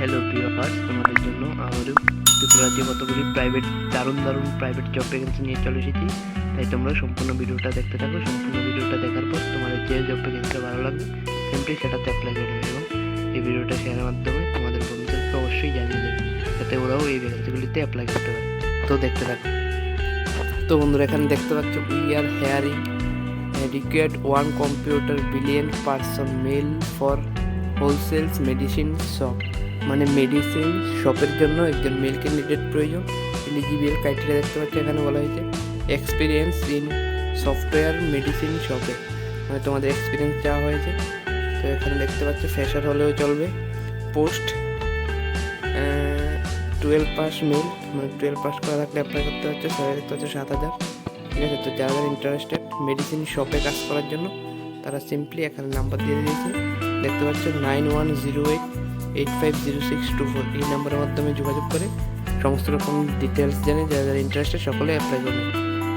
Hello viewers তোমাদের জন্য আমারও ত্রিপুরাতে কতগুলি প্রাইভেট দারুণ দারুণ প্রাইভেট জব ভ্যাকেন্সি নিয়ে চলে এসেছি। তাই তোমরা সম্পূর্ণ ভিডিওটা দেখতে থাকো। সম্পূর্ণ ভিডিওটা দেখার পর তোমাদের যে জব ভ্যাকেন্সিটা ভালো লাগবে সিম্পলি সেটাতে অ্যাপ্লাই করে নেবে এবং এই ভিডিওটা শেয়ারের মাধ্যমে তোমাদের বন্ধুদেরকে অবশ্যই জানিয়ে দেবে, যাতে ওরাও এই ভ্যাকেন্সিগুলিতে অ্যাপ্লাই করতে পারে। তো দেখতে থাকো। তো বন্ধুরা, এখানে দেখতে পাচ্ছ we are hiring required one computer billion person male for wholesales medicine shop মানে মেডিসিন শপের জন্য একজন মেল ক্যান্ডিডেট প্রয়োজন। এলিজিবল ক্রাইটেরিয়া দেখতে পাচ্ছি এখানে বলা হয়েছে এক্সপিরিয়েন্স ইন সফটওয়্যার মেডিসিন শপে মানে তোমাদের এক্সপিরিয়েন্স চাওয়া হয়েছে, তো এখানে দেখতে পাচ্ছ ফ্রেশার হলেও চলবে। পোস্ট টুয়েলভ পাস মেল মানে টুয়েলভ পাস করা থাকলে অ্যাপ্লাই করতে হচ্ছে সবাই দেখতে হচ্ছে সাত হাজার। ঠিক আছে, তো যারা ইন্টারেস্টেড মেডিসিন শপে কাজ করার জন্য, তারা সিম্পলি এখানে নাম্বার দিয়ে দিয়েছে। দেখতে পাচ্ছ nine one zero eight eight five zero six two four এই নাম্বারের মাধ্যমে যোগাযোগ করে সমস্ত রকম ডিটেলস জেনে, যারা যারা ইন্টারেস্টেড সকলে অ্যাপ্লাই করবে।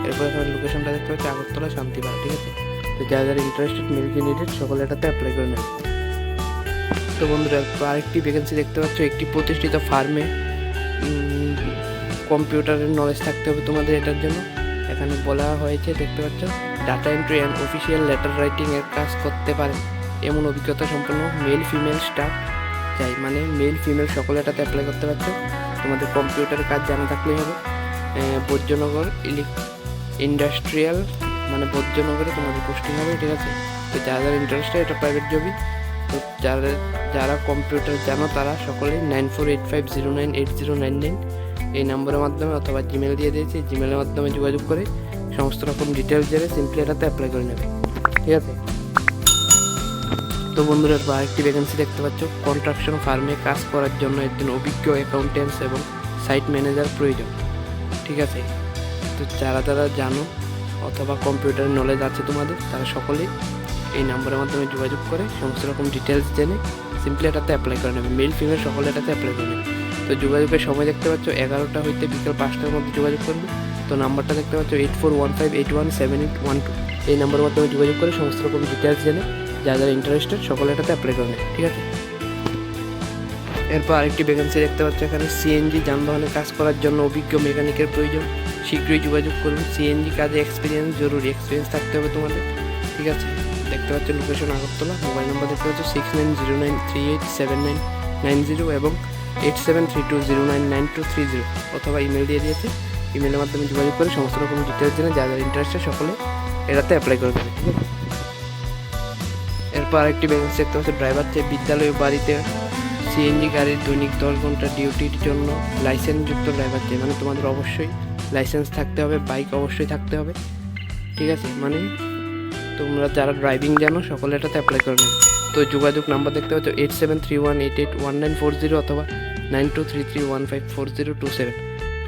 এরপর এখানে লোকেশনটা দেখতে পাচ্ছি, আগরতলা শান্তিবার ঠিক আছে? তো যারা যারা ইন্টারেস্টেড মেল ক্যান্ডিডেট সকলে এটাতে অ্যাপ্লাই করে নেবে। তো বন্ধুরা আরেকটি ভ্যাকেন্সি দেখতে পাচ্ছ, একটি প্রতিষ্ঠিত ফার্মে কম্পিউটারের নলেজ থাকতে হবে তোমাদের এটার জন্য। এখানে বলা হয়েছে, দেখতে পাচ্ছ data entry and official letter writing এর কাজ করতে পারে। এমন অভিজ্ঞতা সম্পন্ন মেল ফিমেল স্টাফ চাই মানে মেল ফিমেল সকলে এটাতে অ্যাপ্লাই করতে পারছ। তোমাদের কম্পিউটারের কাজ জানা থাকলেই হবে। বৈদ্যনগর ইলেক ইন্ডাস্ট্রিয়াল মানে বৈদ্যনগরে তোমাদের পোস্টিং হবে, ঠিক আছে? তো যারা যারা ইন্টারেস্টেড এটা প্রাইভেট জবই তো যারা যারা কম্পিউটার জানো তারা সকলেই nine four eight five zero nine eight zero nine nine এই নম্বরের মাধ্যমে অথবা জিমেল দিয়ে দিয়েছি। জিমেলের মাধ্যমে যোগাযোগ করে সমস্ত রকম ডিটেলস জেনে সিম্পলি এটাতে অ্যাপ্লাই করে নেবে। ঠিক আছে? তো বন্ধুরা এরপর আরেকটি ভ্যাকেন্সি দেখতে পাচ্ছ। কনস্ট্রাকশন ফার্মে কাজ করার জন্য একজন অভিজ্ঞ অ্যাকাউন্টেন্টস এবং সাইট ম্যানেজার প্রয়োজন, ঠিক আছে? তো যারা যারা জানো অথবা কম্পিউটার নলেজ আছে তোমাদের, তারা সকলেই এই নাম্বারের মাধ্যমে যোগাযোগ করে, সমস্ত রকম ডিটেলস জেনে সিম্পলি এটাতে অ্যাপ্লাই করে নেবে। মেল ফিমেল সকলে এটাতে অ্যাপ্লাই করে নেবে। তো যোগাযোগের সময় দেখতে পাচ্ছ, এগারোটা হইতে বিকেল পাঁচটার মধ্যে যোগাযোগ করবে। তো নাম্বারটা দেখতে পাচ্ছ eight four one five eight one seven eight one two এই নাম্বারের মাধ্যমে যোগাযোগ করে সমস্ত রকম ডিটেলস জেনে যারা যারা ইন্টারেস্টেড সকলে এটাতে অ্যাপ্লাই করবে ঠিক আছে? এরপর আরেকটি ভ্যাকেন্সি দেখতে পাচ্ছ এখানে সিএনজি যানবাহনে কাজ করার জন্য অভিজ্ঞ মেকানিকের প্রয়োজন। শীঘ্রই যোগাযোগ করুন সিএনজি কাজে এক্সপিরিয়েন্স জরুরি এক্সপিরিয়েন্স থাকতে হবে তোমাদের, ঠিক আছে? দেখতে পাচ্ছ লোকেশন আগরতলা মোবাইল নাম্বার দেখতে পাচ্ছ six nine zero nine three eight seven nine nine zero এবং eight seven three two zero nine nine two three zero অথবা ইমেল দিয়ে দিয়েছে। ইমেলের মাধ্যমে যোগাযোগ করে সমস্ত রকম ডিটেলস জেনে যারা যারা ইন্টারেস্টেড সকলে এটাতে অ্যাপ্লাই করে দেবে ঠিক আছে? এরপর আরেকটি ভ্যাকেন্সি দেখতে পাচ্ছি ড্রাইভার চেয়ে বিদ্যালয় বাড়িতে সিএনজি গাড়ির দৈনিক দশ ঘণ্টা ডিউটির জন্য লাইসেন্সযুক্ত ড্রাইভার চাই মানে তোমাদের অবশ্যই লাইসেন্স থাকতে হবে বাইক অবশ্যই থাকতে হবে। ঠিক আছে? মানে তোমরা যারা ড্রাইভিং জানো, সকলে এটাতে অ্যাপ্লাই করে নেবে। তো যোগাযোগ নাম্বার দেখতে পাচ্ছ eight seven three one eight eight one nine four zero অথবা nine two three three one five four zero two seven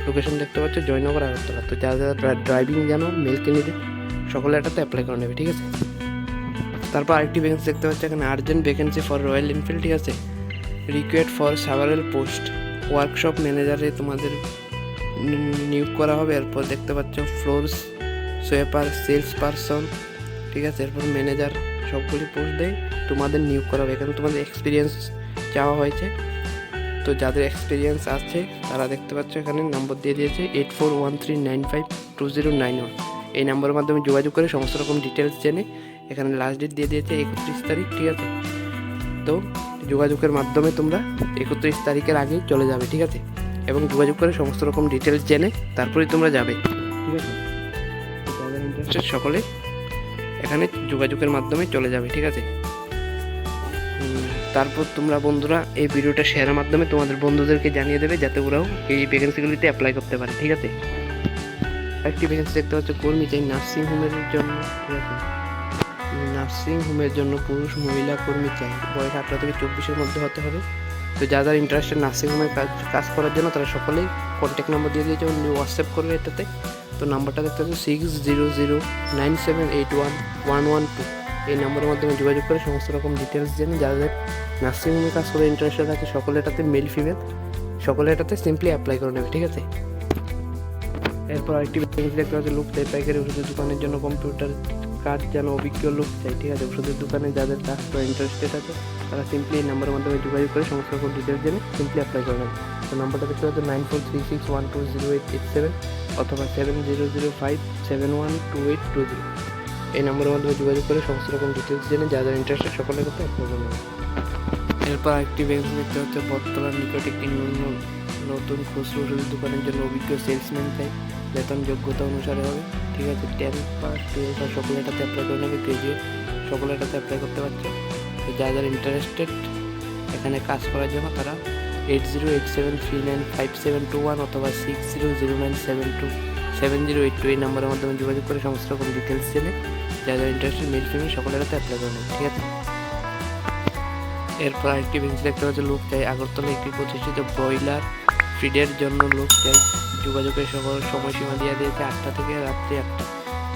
location দেখতে পাচ্ছ জয়নগর আগরতলা। তো যারা যারা ড্রাইভিং জানো মেল ক্যান্ডিডেট সকলে এটাতে অ্যাপ্লাই করে নেবে। ঠিক আছে? তারপর আরেকটি ভ্যাকেন্সি দেখতে পাচ্ছি, এখানে urgent vacancy for Royal Enfield ঠিক আছে? Required for several post workshop ম্যানেজারে তোমাদের নিয়োগ করা হবে। এরপর দেখতে পাচ্ছ ফ্লোরস সোয়েপার সেলস পারসন ঠিক আছে? এরপর ম্যানেজার সবগুলি পোস্ট দেয়, তোমাদের নিয়োগ করা হবে। এখানে তোমাদের এক্সপিরিয়েন্স চাওয়া হয়েছে। তো যাদের এক্সপিরিয়েন্স আছে, তারা দেখতে পাচ্ছ এখানে নম্বর দিয়ে দিয়েছে eight four one three nine five two zero nine one এই নম্বরের মাধ্যমে যোগাযোগ করে সমস্ত রকম ডিটেলস জেনে এখানে লাস্ট ডেট দিয়ে দিয়েছে একত্রিশ তারিখ, ঠিক আছে? তো যোগাযোগের মাধ্যমে তোমরা একত্রিশ তারিখের আগেই চলে যাবে, ঠিক আছে? এবং যোগাযোগ করে সমস্ত রকম ডিটেলস জেনে তারপরেই তোমরা যাবে, ঠিক আছে? ইন্টারেস্টেড সকলে এখানে যোগাযোগের মাধ্যমে চলে যাবে, ঠিক আছে? তারপর তোমরা বন্ধুরা এই ভিডিওটা শেয়ারের মাধ্যমে তোমাদের বন্ধুদেরকে জানিয়ে দেবে যাতে ওরাও এই ভ্যাকেন্সিগুলিতে অ্যাপ্লাই করতে পারে, ঠিক আছে? একটি ভ্যাকেন্সি দেখতে পাচ্ছ কর্মী চাই নার্সিং হোমের জন্য, ঠিক আছে? নার্সিং হোমের জন্য পুরুষ মহিলা কর্মী চাই। বয়স আঠারো থেকে চব্বিশের মধ্যে হতে হবে। তো যারা যারা ইন্টারেস্টেড নার্সিং হোমের কাজ কাজ করার জন্য, তারা সকলেই কন্ট্যাক্ট নাম্বার দিয়ে দিয়েছে হোয়াটসঅ্যাপ করবে এটাতে। তো নাম্বারটা দেখতে পাচ্ছ six zero zero nine seven eight one one one two এই নাম্বারের মাধ্যমে যোগাযোগ করে সমস্ত রকম ডিটেলস জেনে যাদের নার্সিং হোমে কাজ করে ইন্টারেস্টেড আছে, সকলে এটাতে মেল ফিমেল সকলে এটাতে সিম্পলি অ্যাপ্লাই করে নেবে, ঠিক আছে? এরপর আরেকটি দেখতে পাচ্ছি লোক পাইকারি ওষুধের দোকানের জন্য কম্পিউটার কাজ যেন অভিজ্ঞ লোক চাই, ঠিক আছে? ওষুধের দোকানে যাদের কাজ করা ইন্টারেস্টেড আছে, তারা সিম্পলি এই নাম্বারের মাধ্যমে যোগাযোগ করে সমস্ত রকম ডিটেলস জেনে সিম্পলি অ্যাপ্লাই করবেন তো নাম্বারটা দেখতে পাচ্ছ nine four three six one two zero eight eight seven অথবা seven zero zero five seven one two eight two zero এই নম্বরের মাধ্যমে যোগাযোগ করে সমস্ত রকম ডিটেলস জেনে যা যা ইন্টারেস্টেড সকলের কাছে অ্যাপ্লাই করে নেবে। এরপর আরেকটি ভ্যাকেন্সি দেখতে হচ্ছে বটতলার নিকট একটি নতুন খুচরো ওষুধের দোকানের জন্য অভিজ্ঞ সেলসম্যান চাই। বেতন যোগ্যতা অনুসারে হবে, ঠিক আছে? টেন পাস টুয়েলভ পাস সকলে এটাতে অ্যাপ্লাই করে নেবে গ্রাজুয়েট সকলে এটাতে অ্যাপ্লাই করতে পারছে? তো যা যারা ইন্টারেস্টেড এখানে কাজ করার জন্য, তারা eight zero eight seven three nine five seven two one অথবা six zero zero nine seven two seven zero eight two এই নাম্বারের মাধ্যমে যোগাযোগ করে সমস্ত রকম ডিটেলস জেনে যা যারা ইন্টারেস্টেড মেল ফিমেল সকলের হাতে অ্যাপ্লাই করে নেবে, ঠিক আছে? এরপর আরেকটি ভ্যাকেন্সি দেখতে পাচ্ছি, লোক চাই আগরতলা একটি প্রতিষ্ঠিত ব্রয়লার ফিডের জন্য লোক যোগাযোগের সময়সীমা দিয়ে দিয়েছে আটটা থেকে রাত্রি আটটা।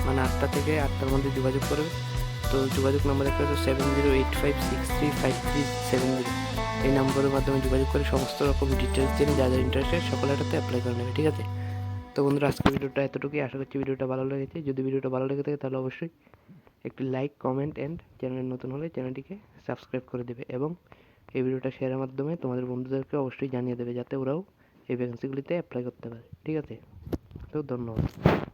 মানে আটটা থেকে আটটার মধ্যে যোগাযোগ করবে। তো যোগাযোগ নাম্বার দেখতে পাচ্ছ seven zero eight five six three five three seven zero এই নম্বরের মাধ্যমে যোগাযোগ করে সমস্ত রকম ডিটেলস জেনে যা যা ইন্টারেস্টেড সকলের হাতে অ্যাপ্লাই করে নেবে, ঠিক আছে? তো বন্ধুরা আজকে ভিডিওটা এতটুকুই। আশা করছি ভিডিওটা ভালো লেগেছে। যদি ভিডিওটা ভালো লেগে থাকে তাহলে অবশ্যই একটি লাইক কমেন্ট অ্যান্ড চ্যানেলে নতুন হলে চ্যানেলটিকে সাবস্ক্রাইব করে দেবে এবং এই ভিডিওটা শেয়ারের মাধ্যমে তোমাদের বন্ধুদেরকে অবশ্যই জানিয়ে দেবে যাতে ওরাও এই ভ্যাকেন্সিগুলিতে অ্যাপ্লাই করতে পারে। ঠিক আছে? তো ধন্যবাদ।